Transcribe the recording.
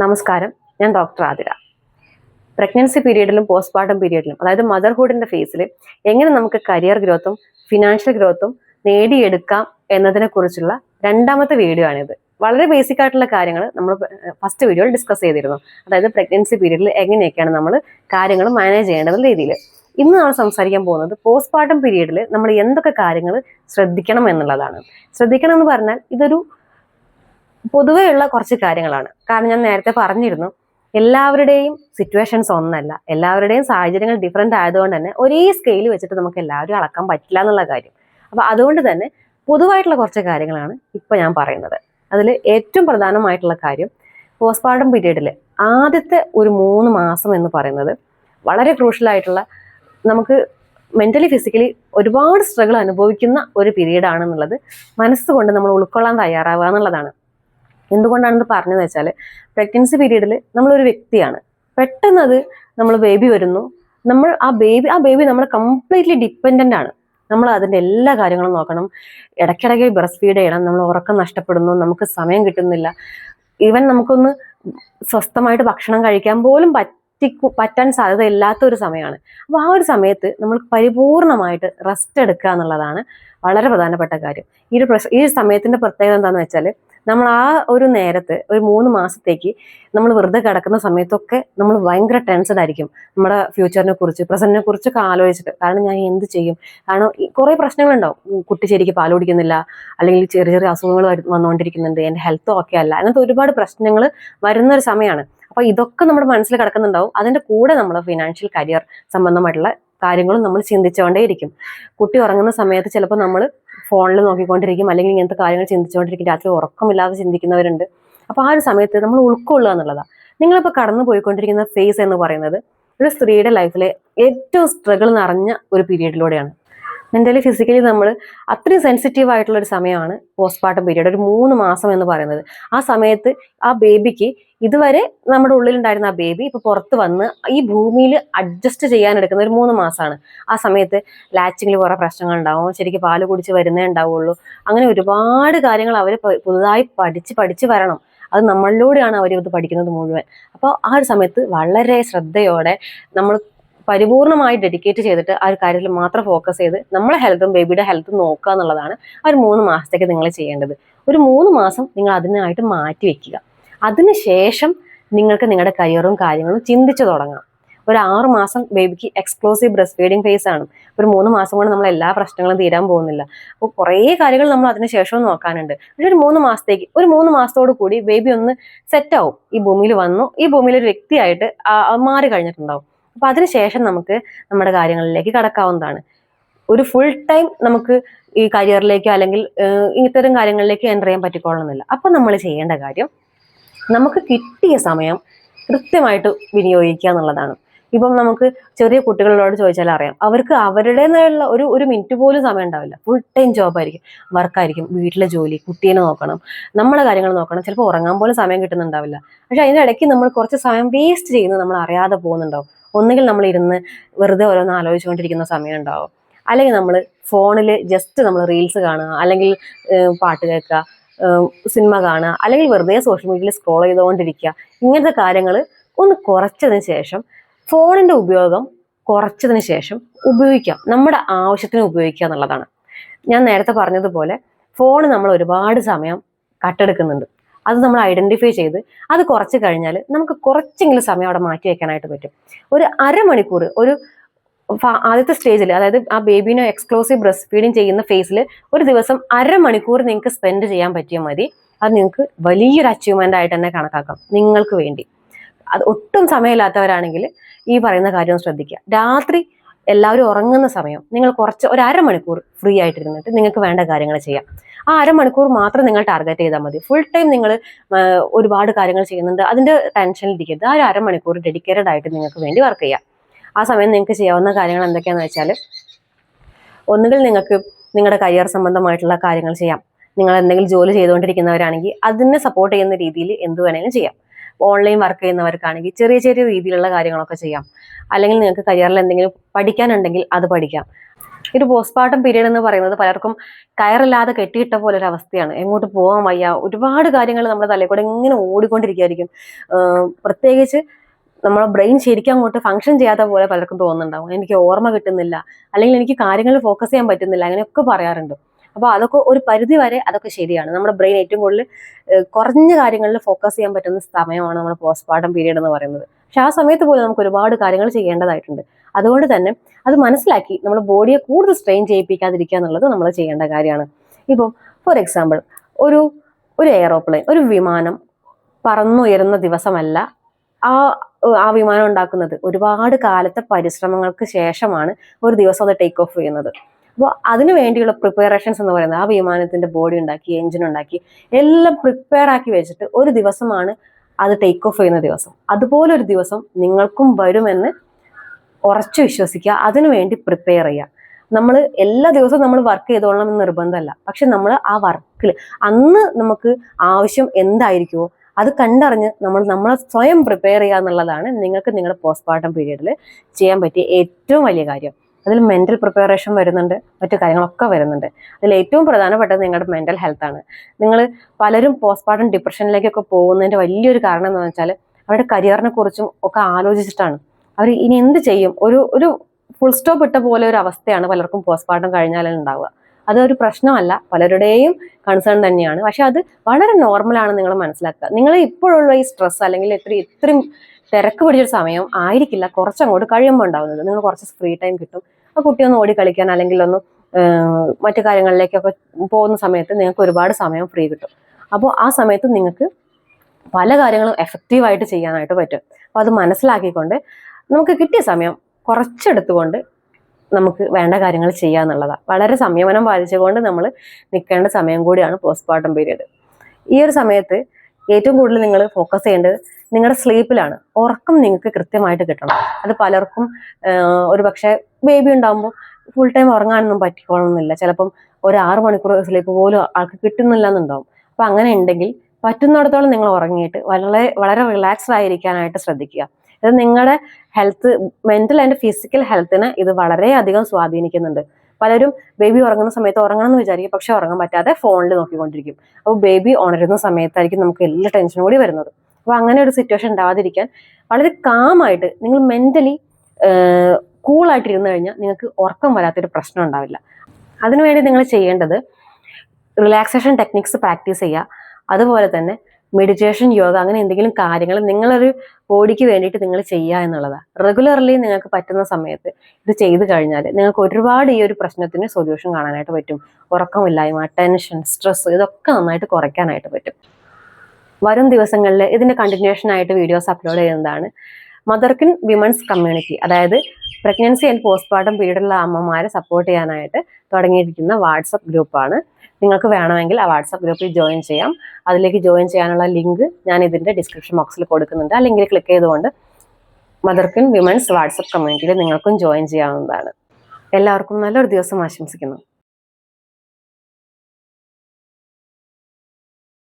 നമസ്കാരം. ഞാൻ doctor Athira. Pregnancy പീരീഡിലും പോസ്റ്റ്മോർട്ടം പീരീഡിലും അതായത് മദർഹുഡിന്റെ ഫേസിൽ എങ്ങനെ നമുക്ക് കരിയർ ഗ്രോത്തും ഫിനാൻഷ്യൽ ഗ്രോത്തും നേടിയെടുക്കാം എന്നതിനെ കുറിച്ചുള്ള രണ്ടാമത്തെ വീഡിയോ ആണിത്. വളരെ ബേസിക് ആയിട്ടുള്ള കാര്യങ്ങൾ നമ്മൾ ഫസ്റ്റ് വീഡിയോയിൽ ഡിസ്കസ് ചെയ്തിരുന്നു. അതായത് പ്രഗ്നൻസി പീരീഡിൽ എങ്ങനെയൊക്കെയാണ് നമ്മൾ കാര്യങ്ങൾ മാനേജ് ചെയ്യേണ്ടതെന്ന രീതിയിൽ ഇന്ന് നമ്മൾ സംസാരിക്കാൻ പോകുന്നത് പോസ്റ്റ്മോർട്ടം പീരീഡിൽ നമ്മൾ എന്തൊക്കെ കാര്യങ്ങൾ ശ്രദ്ധിക്കണം എന്നുള്ളതാണ്. ശ്രദ്ധിക്കണം എന്ന് പറഞ്ഞാൽ ഇതൊരു പൊതുവെയുള്ള കുറച്ച് കാര്യങ്ങളാണ്. കാരണം ഞാൻ നേരത്തെ പറഞ്ഞിരുന്നു എല്ലാവരുടെയും സിറ്റുവേഷൻസ് ഒന്നല്ല. എല്ലാവരുടെയും സാഹചര്യങ്ങൾ ഡിഫറെന്റ് ആയതുകൊണ്ട് തന്നെ ഒരേ സ്കെയിൽ വെച്ചിട്ട് നമുക്ക് എല്ലാവരും അളക്കാൻ പറ്റില്ല എന്നുള്ള കാര്യം. അപ്പൊ അതുകൊണ്ട് തന്നെ പൊതുവായിട്ടുള്ള കുറച്ച് കാര്യങ്ങളാണ് ഇപ്പൊ ഞാൻ പറയുന്നത്. അതിൽ ഏറ്റവും പ്രധാനമായിട്ടുള്ള കാര്യം പോസ്റ്റ്മോർട്ടം പീരീഡിൽ ആദ്യത്തെ ഒരു മൂന്ന് മാസം എന്ന് പറയുന്നത് വളരെ ക്രൂഷ്യൽ ആയിട്ടുള്ള നമുക്ക് മെന്റലി ഫിസിക്കലി ഒരുപാട് സ്ട്രഗിൾ അനുഭവിക്കുന്ന ഒരു പീരീഡ് ആണെന്നുള്ളത് മനസ്സുകൊണ്ട് നമ്മൾ ഉൾക്കൊള്ളാൻ തയ്യാറാവുക എന്നുള്ളതാണ്. എന്തുകൊണ്ടാണെന്ന് പറഞ്ഞതെന്ന് വെച്ചാൽ പ്രഗ്നൻസി പീരീഡിൽ നമ്മളൊരു വ്യക്തിയാണ്. പെട്ടെന്ന് അത് നമ്മൾ ബേബി വരുന്നു. നമ്മൾ ആ ബേബി ആ ബേബി നമ്മൾ കംപ്ലീറ്റ്ലി ഡിപ്പെൻഡന്റ് ആണ്. നമ്മൾ അതിന്റെ എല്ലാ കാര്യങ്ങളും നോക്കണം. ഇടയ്ക്കിടയ്ക്ക് ബ്രസ്റ്റ് ഫീഡ് ചെയ്യണം നമ്മൾ ഉറക്കം നഷ്ടപ്പെടുന്നു. നമുക്ക് സമയം കിട്ടുന്നില്ല. ഈവൻ നമുക്കൊന്ന് സ്വസ്ഥമായിട്ട് ഭക്ഷണം കഴിക്കാൻ പോലും പറ്റി പറ്റാൻ സാധ്യത ഇല്ലാത്ത ഒരു സമയമാണ്. അപ്പോൾ ആ ഒരു സമയത്ത് നമ്മൾ പരിപൂർണമായിട്ട് റെസ്റ്റ് എടുക്കുക എന്നുള്ളതാണ് വളരെ പ്രധാനപ്പെട്ട കാര്യം. ഈ ഒരു ഈ സമയത്തിന്റെ പ്രത്യേകത എന്താണെന്ന് വെച്ചാൽ നമ്മൾ ആ ഒരു നേരത്ത് ഒരു മൂന്ന് മാസത്തേക്ക് നമ്മൾ വെറുതെ കിടക്കുന്ന സമയത്തൊക്കെ നമ്മൾ ഭയങ്കര ടെൻസ്ഡ് ആയിരിക്കും. നമ്മുടെ ഫ്യൂച്ചറിനെ കുറിച്ച് പ്രസന്റിനെ കുറിച്ചൊക്കെ ആലോചിച്ചിട്ട്. കാരണം ഞാൻ എന്ത് ചെയ്യും? കാരണം കുറെ പ്രശ്നങ്ങളുണ്ടാവും. കുട്ടി ശരിക്ക് പാൽ കുടിക്കുന്നില്ല. അല്ലെങ്കിൽ ചെറിയ ചെറിയ അസുഖങ്ങൾ വന്നുകൊണ്ടിരിക്കുന്നുണ്ട്. എന്റെ ഹെൽത്ത് ഓക്കെ അല്ല. അങ്ങനത്തെ ഒരുപാട് പ്രശ്നങ്ങൾ വരുന്ന ഒരു സമയമാണ്. അപ്പൊ ഇതൊക്കെ നമ്മുടെ മനസ്സിൽ കിടക്കുന്നുണ്ടാവും. അതിന്റെ കൂടെ നമ്മൾ ഫിനാൻഷ്യൽ കരിയർ സംബന്ധമായിട്ടുള്ള കാര്യങ്ങളും നമ്മൾ ചിന്തിച്ചുകൊണ്ടേയിരിക്കും. കുട്ടി ഉറങ്ങുന്ന സമയത്ത് ചിലപ്പോൾ നമ്മൾ ഫോണിൽ നോക്കിക്കൊണ്ടിരിക്കും അല്ലെങ്കിൽ ഇങ്ങനത്തെ കാര്യങ്ങൾ ചിന്തിച്ചുകൊണ്ടിരിക്കും രാത്രി ഉറക്കമില്ലാതെ ചിന്തിക്കുന്നവരുണ്ട്. അപ്പോൾ ആ ഒരു സമയത്ത് നമ്മൾ ഉൾക്കൊള്ളുക എന്നുള്ളതാണ് നിങ്ങളിപ്പോൾ കടന്നു പോയിക്കൊണ്ടിരിക്കുന്ന ഫേസ് എന്ന് പറയുന്നത് ഒരു സ്ത്രീയുടെ ലൈഫിലെ ഏറ്റവും സ്ട്രഗിൾ നിറഞ്ഞ ഒരു പീരീഡിലൂടെയാണ് മെന്റലി ഫിസിക്കലി നമ്മൾ അത്രയും സെൻസിറ്റീവ് ആയിട്ടുള്ള ഒരു സമയമാണ് പോസ്റ്റ്മോർട്ടം പീരീഡ് ഒരു മൂന്ന് മാസം എന്ന് പറയുന്നത്. ആ സമയത്ത് ആ ബേബിക്ക് ഇതുവരെ നമ്മുടെ ഉള്ളിലുണ്ടായിരുന്ന ആ ബേബി ഇപ്പൊ പുറത്ത് വന്ന് ഈ ഭൂമിയിൽ അഡ്ജസ്റ്റ് ചെയ്യാൻ എടുക്കുന്ന ഒരു മൂന്ന് മാസമാണ് ആ സമയത്ത് ലാച്ചിങ്ങിൽ കുറെ പ്രശ്നങ്ങൾ ഉണ്ടാവും ശരിക്കും പാൽ കുടിച്ച് വരുന്നേ ഉണ്ടാവുള്ളൂ. അങ്ങനെ ഒരുപാട് കാര്യങ്ങൾ അവർ പുതുതായി പഠിച്ച് പഠിച്ച് വരണം. അത് നമ്മളിലൂടെയാണ് അവർ ഇത് പഠിക്കുന്നത് മുഴുവൻ. അപ്പോൾ ആ ഒരു സമയത്ത് വളരെ ശ്രദ്ധയോടെ നമ്മൾ പരിപൂർണമായി ഡെഡിക്കേറ്റ് ചെയ്തിട്ട് ആ ഒരു കാര്യത്തിൽ മാത്രം ഫോക്കസ് ചെയ്ത് നമ്മളെ ഹെൽത്തും ബേബിയുടെ ഹെൽത്തും നോക്കുക എന്നുള്ളതാണ് ആ ഒരു മൂന്ന് മാസത്തേക്ക് നിങ്ങൾ ചെയ്യേണ്ടത്. ഒരു മൂന്ന് മാസം നിങ്ങൾ അതിനായിട്ട് മാറ്റി വെക്കുക. അതിനുശേഷം നിങ്ങൾക്ക് നിങ്ങളുടെ കരിയറും കാര്യങ്ങളും ചിന്തിച്ചു തുടങ്ങാം. ഒരു ആറ് മാസം ബേബിക്ക് എക്സ്ക്ലൂസീവ് ബ്രസ്റ്റ് ഫീഡിംഗ് ഫേസ് ആണ്. ഒരു മൂന്ന് മാസം കൊണ്ട് നമ്മൾ എല്ലാ പ്രശ്നങ്ങളും തീരാൻ പോകുന്നില്ല. അപ്പോൾ കുറേ കാര്യങ്ങൾ നമ്മൾ അതിന് ശേഷവും നോക്കാനുണ്ട്. പക്ഷെ ഒരു മൂന്ന് മാസത്തേക്ക് ഒരു മൂന്ന് മാസത്തോടു കൂടി ബേബി ഒന്ന് സെറ്റ് ആവും. ഈ ഭൂമിയിൽ വന്നു. ഈ ഭൂമിയിൽ ഒരു വ്യക്തിയായിട്ട് മാറി കഴിഞ്ഞിട്ടുണ്ടാവും. അപ്പൊ അതിനുശേഷം നമുക്ക് നമ്മുടെ കാര്യങ്ങളിലേക്ക് കടക്കാവുന്നതാണ്. ഒരു ഫുൾ ടൈം നമുക്ക് ഈ കരിയറിലേക്ക് അല്ലെങ്കിൽ ഇത്തരം കാര്യങ്ങളിലേക്ക് എന്റർ ചെയ്യാൻ പറ്റിക്കോളണമെന്നില്ല അപ്പൊ നമ്മൾ ചെയ്യേണ്ട കാര്യം നമുക്ക് കിട്ടിയ സമയം കൃത്യമായിട്ട് വിനിയോഗിക്കുക എന്നുള്ളതാണ്. ഇപ്പം നമുക്ക് ചെറിയ കുട്ടികളോട് ചോദിച്ചാൽ അറിയാം. അവർക്ക് അവരുടേതായുള്ള ഒരു ഒരു മിനിറ്റ് പോലും സമയം ഉണ്ടാവില്ല. ഫുൾ ടൈം ജോബ് ആയിരിക്കും. വർക്കായിരിക്കും വീട്ടിലെ ജോലി കുട്ടീനെ നോക്കണം നമ്മളെ കാര്യങ്ങൾ നോക്കണം. ചിലപ്പോൾ ഉറങ്ങാൻ പോലും സമയം കിട്ടുന്നുണ്ടാവില്ല. പക്ഷെ അതിന്റെ ഇടയ്ക്ക് നമ്മൾ കുറച്ച് സമയം വേസ്റ്റ് ചെയ്യുന്നത് നമ്മൾ അറിയാതെ പോകുന്നുണ്ടാവും. ഒന്നുകിൽ നമ്മൾ ഇരുന്ന് വെറുതെ ഓരോന്ന് ആലോചിച്ചുകൊണ്ടിരിക്കുന്ന സമയം ഉണ്ടാവും. അല്ലെങ്കിൽ നമ്മൾ ഫോണിൽ ജസ്റ്റ് നമ്മൾ റീൽസ് കാണുക അല്ലെങ്കിൽ പാട്ട് കേൾക്കുക സിനിമ കാണുക അല്ലെങ്കിൽ വെറുതെ സോഷ്യൽ മീഡിയയിൽ സ്ക്രോൾ ചെയ്തുകൊണ്ടിരിക്കുക. ഇങ്ങനത്തെ കാര്യങ്ങൾ ഒന്ന് കുറച്ചതിന് ശേഷം ഫോണിന്റെ ഉപയോഗം കുറച്ചതിന് ശേഷം ഉപയോഗിക്കാം. നമ്മുടെ ആവശ്യത്തിന് ഉപയോഗിക്കുക എന്നുള്ളതാണ്. ഞാൻ നേരത്തെ പറഞ്ഞതുപോലെ ഫോൺ നമ്മൾ ഒരുപാട് സമയം കട്ടെടുക്കുന്നുണ്ട്. അത് നമ്മൾ ഐഡന്റിഫൈ ചെയ്ത് അത് കുറച്ച് കഴിഞ്ഞാൽ നമുക്ക് കുറച്ചെങ്കിലും സമയം അവിടെ മാറ്റി വെക്കാനായിട്ട് പറ്റും. ഒരു അരമണിക്കൂർ ഒരു ആദ്യത്തെ സ്റ്റേജിൽ അതായത് ആ ബേബിനെ എക്സ്ക്ലൂസീവ് ബ്രസ്റ്റ് ഫീഡിങ് ചെയ്യുന്ന ഫേസിൽ ഒരു ദിവസം അരമണിക്കൂർ നിങ്ങൾക്ക് സ്പെൻഡ് ചെയ്യാൻ പറ്റിയാൽ മതി. അത് നിങ്ങൾക്ക് വലിയൊരു അച്ചീവ്മെന്റ് ആയിട്ട് തന്നെ കണക്കാക്കാം. നിങ്ങൾക്ക് വേണ്ടി. അത് ഒട്ടും സമയമില്ലാത്തവരാണെങ്കിൽ ഈ പറയുന്ന കാര്യം ശ്രദ്ധിക്കുക. രാത്രി എല്ലാവരും ഉറങ്ങുന്ന സമയം നിങ്ങൾ കുറച്ച് ഒരു അരമണിക്കൂർ ഫ്രീ ആയിട്ടിരുന്നിട്ട് നിങ്ങൾക്ക് വേണ്ട കാര്യങ്ങൾ ചെയ്യാം. ആ അരമണിക്കൂർ മാത്രം നിങ്ങൾ ടാർഗറ്റ് ചെയ്താൽ മതി. ഫുൾ ടൈം നിങ്ങൾ ഒരുപാട് കാര്യങ്ങൾ ചെയ്യുന്നുണ്ട്. അതിന്റെ ടെൻഷനിൽ ഇരിക്കരുത്. ആ ഒരു അരമണിക്കൂർ ഡെഡിക്കേറ്റഡ് ആയിട്ട് നിങ്ങൾക്ക് വേണ്ടി വർക്ക് ചെയ്യാം. ആ സമയം നിങ്ങൾക്ക് ചെയ്യാവുന്ന കാര്യങ്ങൾ എന്തൊക്കെയാണെന്ന് വെച്ചാൽ ഒന്നുകിൽ നിങ്ങൾക്ക് നിങ്ങളുടെ കരിയർ സംബന്ധമായിട്ടുള്ള കാര്യങ്ങൾ ചെയ്യാം. നിങ്ങൾ എന്തെങ്കിലും ജോലി ചെയ്തുകൊണ്ടിരിക്കുന്നവരാണെങ്കിൽ അതിനെ സപ്പോർട്ട് ചെയ്യുന്ന രീതിയിൽ എന്ത് വേണമെങ്കിലും ചെയ്യാം. ഓൺലൈൻ വർക്ക് ചെയ്യുന്നവർക്കാണെങ്കിൽ ചെറിയ ചെറിയ രീതിയിലുള്ള കാര്യങ്ങളൊക്കെ ചെയ്യാം. അല്ലെങ്കിൽ നിങ്ങൾക്ക് കരിയറിൽ എന്തെങ്കിലും പഠിക്കാനുണ്ടെങ്കിൽ അത് പഠിക്കാം. ഒരു പോസ്റ്റ്മോർട്ടം പീരീഡ് എന്ന് പറയുന്നത് പലർക്കും കയറില്ലാതെ കെട്ടിയിട്ട പോലെ ഒരു അവസ്ഥയാണ്. എങ്ങോട്ട് പോകാൻ വയ്യ. ഒരുപാട് കാര്യങ്ങൾ നമ്മുടെ തലയിൽ കൂടെ ഇങ്ങനെ ഓടിക്കൊണ്ടിരിക്കുകയായിരിക്കും പ്രത്യേകിച്ച് നമ്മളെ ബ്രെയിൻ ശരിക്കും അങ്ങോട്ട് ഫങ്ഷൻ ചെയ്യാത്ത പോലെ പലർക്കും തോന്നുന്നുണ്ടാവും. എനിക്ക് ഓർമ്മ കിട്ടുന്നില്ല. അല്ലെങ്കിൽ എനിക്ക് കാര്യങ്ങൾ ഫോക്കസ് ചെയ്യാൻ പറ്റുന്നില്ല. അങ്ങനെയൊക്കെ പറയാറുണ്ട്. അപ്പോൾ അതൊക്കെ ഒരു പരിധി വരെ അതൊക്കെ ശരിയാണ്. നമ്മുടെ ബ്രെയിൻ ഏറ്റവും കൂടുതൽ കുറഞ്ഞ കാര്യങ്ങളിൽ ഫോക്കസ് ചെയ്യാൻ പറ്റുന്ന സമയമാണ് നമ്മുടെ പോസ്റ്റ്മോർട്ടം പീരീഡ് എന്ന് പറയുന്നത്. പക്ഷെ ആ സമയത്ത് പോലും നമുക്ക് ഒരുപാട് കാര്യങ്ങൾ ചെയ്യേണ്ടതായിട്ടുണ്ട്. അതുകൊണ്ട് തന്നെ അത് മനസ്സിലാക്കി നമ്മൾ ബോഡിയെ കൂടുതൽ സ്ട്രെയിൻ ചെയ്യിപ്പിക്കാതിരിക്കുക എന്നുള്ളത് നമ്മൾ ചെയ്യേണ്ട കാര്യമാണ്. ഇപ്പം ഫോർ എക്സാമ്പിൾ ഒരു ഒരു എയറോപ്ലെയിൻ ഒരു വിമാനം പറന്നുയരുന്ന ദിവസമല്ല ആ ആ വിമാനം ഉണ്ടാക്കുന്നത്. ഒരുപാട് കാലത്തെ പരിശ്രമങ്ങൾക്ക് ശേഷമാണ് ഒരു ദിവസം അത് ടേക്ക് ഓഫ് ചെയ്യുന്നത്. അപ്പോൾ അതിനു വേണ്ടിയുള്ള പ്രിപ്പറേഷൻസ് എന്ന് പറയുന്നത് ആ വിമാനത്തിന്റെ ബോഡി ഉണ്ടാക്കി എഞ്ചിൻ ഉണ്ടാക്കി എല്ലാം പ്രിപ്പയർ ആക്കി വെച്ചിട്ട് ഒരു ദിവസമാണ് അത് ടേക്ക് ഓഫ് ചെയ്യുന്ന ദിവസം. അതുപോലെ ഒരു ദിവസം നിങ്ങൾക്കും വരുമെന്ന് ഉറച്ചു വിശ്വസിക്കുക അതിനുവേണ്ടി പ്രിപ്പയർ ചെയ്യുക. നമ്മൾ എല്ലാ ദിവസവും നമ്മൾ വർക്ക് ചെയ്തോളണം എന്ന് നിർബന്ധമല്ല. പക്ഷെ നമ്മൾ ആ വർക്കിൽ അന്ന് നമുക്ക് ആവശ്യം എന്തായിരിക്കുമോ അത് കണ്ടറിഞ്ഞ് നമ്മൾ നമ്മളെ സ്വയം പ്രിപ്പയർ ചെയ്യുക എന്നുള്ളതാണ് നിങ്ങൾക്ക് നിങ്ങളുടെ പോസ്റ്റ്മോർട്ടം പീരീഡിൽ ചെയ്യാൻ പറ്റിയ ഏറ്റവും വലിയ കാര്യം. അതിൽ മെന്റൽ പ്രിപ്പറേഷൻ വരുന്നുണ്ട് മറ്റു കാര്യങ്ങളൊക്കെ വരുന്നുണ്ട്. അതിൽ ഏറ്റവും പ്രധാനപ്പെട്ടത് നിങ്ങളുടെ മെന്റൽ ഹെൽത്ത് ആണ്. നിങ്ങൾ പലരും പോസ്റ്റ്മോർട്ടം ഡിപ്രഷനിലേക്കൊക്കെ പോകുന്നതിന്റെ വലിയൊരു കാരണം എന്ന് വെച്ചാൽ അവരുടെ കരിയറിനെ കുറിച്ചും ഒക്കെ ആലോചിച്ചിട്ടാണ്. അവർ ഇനി എന്ത് ചെയ്യും? ഒരു ഒരു ഫുൾ സ്റ്റോപ്പ് ഇട്ട പോലെ ഒരു അവസ്ഥയാണ് പലർക്കും പോസ്റ്റ്മോർട്ടം കഴിഞ്ഞാൽ ഉണ്ടാവുക. അതൊരു പ്രശ്നമല്ല. പലരുടെയും കൺസേൺ തന്നെയാണ്. പക്ഷെ അത് വളരെ നോർമലാണ് നിങ്ങൾ മനസ്സിലാക്കുക. നിങ്ങൾ ഇപ്പോഴുള്ള ഈ സ്ട്രെസ് അല്ലെങ്കിൽ ഇത്ര ഇത്രയും തിരക്ക് പിടിച്ചൊരു സമയം ആയിരിക്കില്ല കുറച്ചങ്ങോട്ട് കഴിയുമ്പോൾ ഉണ്ടാവുന്നത്. നിങ്ങൾ കുറച്ച് ഫ്രീ ടൈം കിട്ടും. ആ കുട്ടി ഒന്ന് ഓടി കളിക്കാൻ അല്ലെങ്കിൽ ഒന്ന് മറ്റു കാര്യങ്ങളിലേക്കൊക്കെ പോകുന്ന സമയത്ത് നിങ്ങൾക്ക് ഒരുപാട് സമയം ഫ്രീ കിട്ടും. അപ്പോൾ ആ സമയത്ത് നിങ്ങൾക്ക് പല കാര്യങ്ങളും എഫക്റ്റീവായിട്ട് ചെയ്യാനായിട്ട് പറ്റും. അപ്പോൾ അത് മനസ്സിലാക്കിക്കൊണ്ട് നമുക്ക് കിട്ടിയ സമയം കുറച്ചെടുത്തുകൊണ്ട് നമുക്ക് വേണ്ട കാര്യങ്ങൾ ചെയ്യുക എന്നുള്ളതാണ് വളരെ സംയമനം പാലിച്ചുകൊണ്ട് നമ്മൾ നിൽക്കേണ്ട സമയം കൂടിയാണ് പോസ്റ്റ്മോർട്ടം പീരീഡ് ഈ ഒരു സമയത്ത് ഏറ്റവും കൂടുതൽ നിങ്ങൾ ഫോക്കസ് ചെയ്യേണ്ടത് നിങ്ങളുടെ സ്ലീപ്പിലാണ് ഉറക്കം നിങ്ങൾക്ക് കൃത്യമായിട്ട് കിട്ടണം. അത് പലർക്കും ഒരു പക്ഷേ ബേബി ഉണ്ടാകുമ്പോൾ ഫുൾ ടൈം ഉറങ്ങാനൊന്നും പറ്റിക്കോളണമെന്നില്ല ചിലപ്പം ഒരു ആറ് മണിക്കൂർ സ്ലീപ്പ് പോലും ആൾക്ക് കിട്ടുന്നില്ല എന്നുണ്ടാവും അപ്പൊ അങ്ങനെ ഉണ്ടെങ്കിൽ പറ്റുന്നിടത്തോളം നിങ്ങൾ ഉറങ്ങിയിട്ട് വളരെ വളരെ റിലാക്സ്ഡ് ആയിരിക്കാനായിട്ട് ശ്രദ്ധിക്കുക. ഇത് നിങ്ങളുടെ ഹെൽത്ത് മെന്റൽ ആൻഡ് ഫിസിക്കൽ ഹെൽത്തിനെ ഇത് വളരെയധികം സ്വാധീനിക്കുന്നുണ്ട്. പലരും ബേബി ഉറങ്ങുന്ന സമയത്ത് ഉറങ്ങണം എന്ന് വിചാരിക്കും പക്ഷെ ഉറങ്ങാൻ പറ്റാതെ ഫോണിൽ നോക്കിക്കൊണ്ടിരിക്കും. അപ്പോൾ ബേബി ഉണരുന്ന സമയത്തായിരിക്കും നമുക്ക് എല്ലാ ടെൻഷനും കൂടി വരുന്നത്. അപ്പോൾ അങ്ങനെ ഒരു സിറ്റുവേഷൻ ഉണ്ടാവാതിരിക്കാൻ വളരെ കാമായിട്ട് നിങ്ങൾ മെന്റലി കൂൾ ഇരുന്ന് കഴിഞ്ഞാൽ നിങ്ങൾക്ക് ഉറക്കം വരാത്തൊരു പ്രശ്നം ഉണ്ടാവില്ല. അതിനുവേണ്ടി നിങ്ങൾ ചെയ്യേണ്ടത് റിലാക്സേഷൻ ടെക്നിക്സ് പ്രാക്ടീസ് ചെയ്യുക. അതുപോലെ തന്നെ മെഡിറ്റേഷൻ യോഗ അങ്ങനെ എന്തെങ്കിലും കാര്യങ്ങൾ നിങ്ങളൊരു ബോഡിക്ക് വേണ്ടിയിട്ട് നിങ്ങൾ ചെയ്യുക എന്നുള്ളതാണ്. റെഗുലർലി നിങ്ങൾക്ക് പറ്റുന്ന സമയത്ത് ഇത് ചെയ്തു കഴിഞ്ഞാൽ നിങ്ങൾക്ക് ഒരുപാട് ഈ ഒരു പ്രശ്നത്തിന് സൊല്യൂഷൻ കാണാനായിട്ട് പറ്റും. ഉറക്കമില്ലായ്മ ടെൻഷൻ സ്ട്രെസ് ഇതൊക്കെ നന്നായിട്ട് കുറയ്ക്കാനായിട്ട് പറ്റും. വരും ദിവസങ്ങളിൽ ഇതിന്റെ കണ്ടിന്യൂഷൻ ആയിട്ട് വീഡിയോസ് അപ്ലോഡ് ചെയ്യുന്നതാണ്. മദർക്കിൻ വിമൻസ് കമ്മ്യൂണിറ്റി അതായത് പ്രഗ്നൻസി ആൻഡ് പോസ്റ്റ്മോർട്ടം പീരീഡുള്ള അമ്മമാരെ സപ്പോർട്ട് ചെയ്യാനായിട്ട് തുടങ്ങിയിരിക്കുന്ന വാട്സപ്പ് ഗ്രൂപ്പാണ് നിങ്ങൾക്ക് വേണമെങ്കിൽ ആ വാട്സപ്പ് ഗ്രൂപ്പിൽ ജോയിൻ ചെയ്യാം. അതിലേക്ക് ജോയിൻ ചെയ്യാനുള്ള ലിങ്ക് ഞാൻ ഇതിന്റെ ഡിസ്ക്രിപ്ഷൻ ബോക്സിൽ കൊടുക്കുന്നുണ്ട്. ആ ലിങ്കിൽ ക്ലിക്ക് ചെയ്തുകൊണ്ട് മദർക്കിൻ വിമൻസ് വാട്സപ്പ് കമ്മ്യൂണിറ്റിയിൽ നിങ്ങൾക്കും ജോയിൻ ചെയ്യാവുന്നതാണ്. എല്ലാവർക്കും നല്ലൊരു ദിവസം ആശംസിക്കുന്നു.